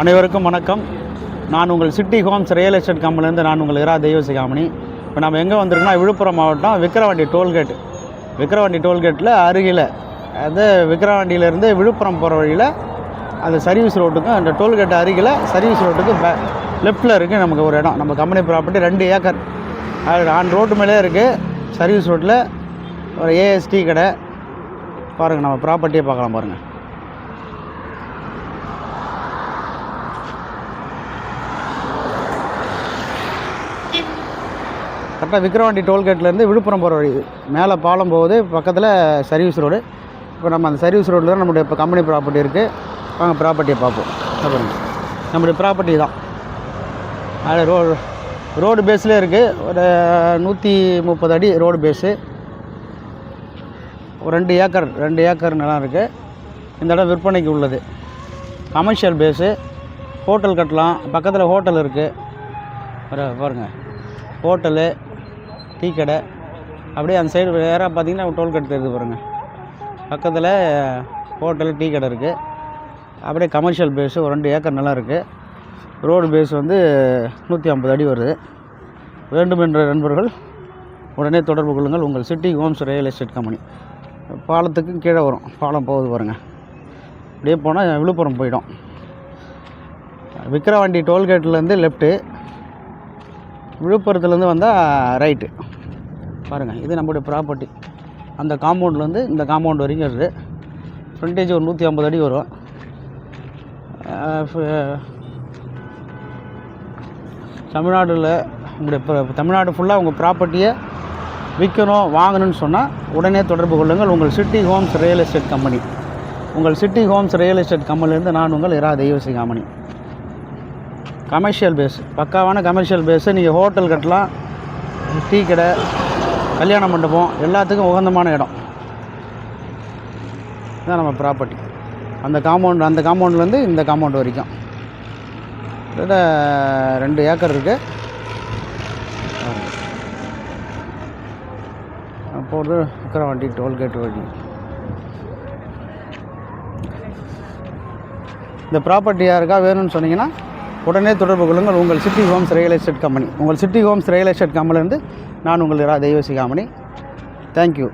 அனைவருக்கும் வணக்கம். நான் உங்கள் சிட்டி ஹோம்ஸ் ரியல் எஸ்டேட் கம்பெனிலேருந்து நான் உங்கள் இரா தெய்வசிகாமணி இப்போ நம்ம எங்கே வந்திருக்கோம்னா விழுப்புரம் மாவட்டம் விக்கிரவாண்டி டோல்கேட். விக்கிரவாண்டி டோல்கேட்டில் அருகில் அது விக்கிரவாண்டியிலேருந்து விழுப்புரம் போகிற வழியில் அந்த சர்வீஸ் ரோட்டுக்கும் அந்த டோல்கேட் அருகில் சர்வீஸ் ரோட்டுக்கு பே லெஃப்ட்டில் இருக்குது நமக்கு ஒரு இடம். நம்ம கம்பெனி ப்ராப்பர்ட்டி ரெண்டு ஏக்கர். அது ஆன் ரோட்டு மேலே இருக்குது சர்வீஸ் ரோட்டில் ஒரு ஏஎஸ்டி கடை. பாருங்கள் நம்ம ப்ராப்பர்ட்டியை பார்க்கலாம் பாருங்கள் கரெக்டாக விக்ரவாண்டி டோல்கேட்லேருந்து விழுப்புரம் போகிற வழி. இது. மேலே பாலம் போகுது. பக்கத்தில் சர்வீஸ் ரோடு இப்போ நம்ம அந்த சர்வீஸ் ரோட்டில் தான் நம்மளுடைய இப்போ கம்பெனி ப்ராப்பர்ட்டி இருக்குது வாங்க ப்ராப்பர்ட்டியை பார்ப்போம். அப்புறம் நம்முடைய ப்ராப்பர்ட்டி தான். அது ரோ ரோடு பேஸ்லேயே இருக்குது ஒரு நூற்றி முப்பது அடி ரோடு பேஸு ஒரு ரெண்டு ஏக்கர் ரெண்டு ஏக்கர் நிலம் இருக்குது இந்த இடம் விற்பனைக்கு உள்ளது. கமர்ஷியல் பேஸு ஹோட்டல் கட்டலாம். பக்கத்தில் ஹோட்டல் இருக்குது பாருங்கள் ஹோட்டலு டீ கடை அப்படியே அந்த சைடு வேறு பார்த்தீங்கன்னா டோல்கேட் தெரியுது பாருங்கள் பக்கத்தில் ஹோட்டலு டீ கடை இருக்குது அப்படியே கமர்ஷியல் பேஸு ஒரு ரெண்டு ஏக்கர் நிலம் இருக்குது ரோடு பேஸ் வந்து நூற்றி ஐம்பது அடி வருது. வேண்டும் என்ற நண்பர்கள் உடனே தொடர்பு கொள்ளுங்கள். உங்கள் city homes real estate company பாலத்துக்கும் கீழே வரும். பாலம் போகுது பாருங்கள் அப்படியே போனால் விழுப்புரம் போயிடும். விக்கிரவாண்டி டோல்கேட்லேருந்து லெஃப்ட்டு விழுப்புரத்துலேருந்து வந்தால் ரைட்டு பாருங்கள் இது நம்மளுடைய ப்ராப்பர்ட்டி அந்த காம்பவுண்ட்லேருந்து இந்த காம்பவுண்ட் வரைக்கும் இருக்குது ஃப்ரண்டேஜ் ஒரு நூற்றி ஐம்பது அடி வரும். தமிழ்நாட்டில் தமிழ்நாடுல உங்களுடைய தமிழ்நாடு ஃபுல்லாக உங்கள் ப்ராப்பர்ட்டியை விற்கணும் வாங்கணும்னு சொன்னால் உடனே தொடர்பு கொள்ளுங்கள். உங்கள் City Homes real estate company உங்கள் சிட்டி ஹோம்ஸ் ரியல் எஸ்டேட் கம்பெனிலேருந்து நான் உங்கள் இரா தெய்வசி காமணி கமர்ஷியல் பேஸ் பக்காவான கமர்ஷியல் பேஸு நீங்கள் ஹோட்டல் கட்டலாம் டீ கடை கல்யாண மண்டபம் எல்லாத்துக்கும் உகந்தமான இடம். இதுதான் நம்ம ப்ராப்பர்ட்டி அந்த காம்பவுண்ட் அந்த காம்பவுண்ட்லேருந்து இந்த காம்பவுண்ட் வரைக்கும். கிட்ட ரெண்டு ஏக்கர் இருக்குது போகிறது விக்கிரவாண்டி டோல்கேட் வழி. இந்த ப்ராப்பர்ட்டி யாருக்கா வேணும்னு சொன்னீங்கன்னா உடனே தொடர்பு கொள்ளுங்கள். உங்கள் city homes real estate company உங்கள் சிட்டி ஹோம்ஸ் ரியல் எஸ்டேட் கம்பெனிலேருந்து நான் உங்கள் இரா தெய்வசி காமணி தேங்க்யூ